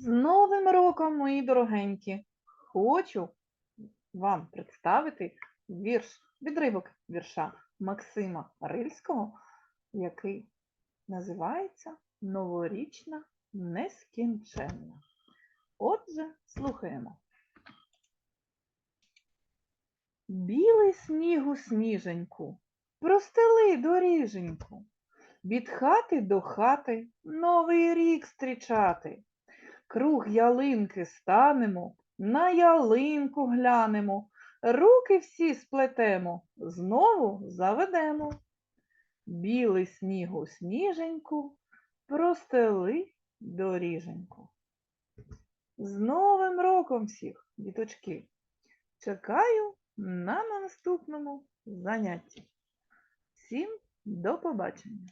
З Новим роком, мої дорогенькі! Хочу вам представити вірш, відривок вірша Максима Рильського, який називається Новорічна нескінченна. Отже, слухаємо. Білий снігу сніженьку, простели доріженьку, від хати до хати новий рік зустрічати. Круг ялинки станемо, на ялинку глянемо, руки всі сплетемо, знову заведемо. Білий снігу сніженьку, простели доріженьку. З Новим роком всіх, діточки! Чекаю на наступному занятті. Всім до побачення!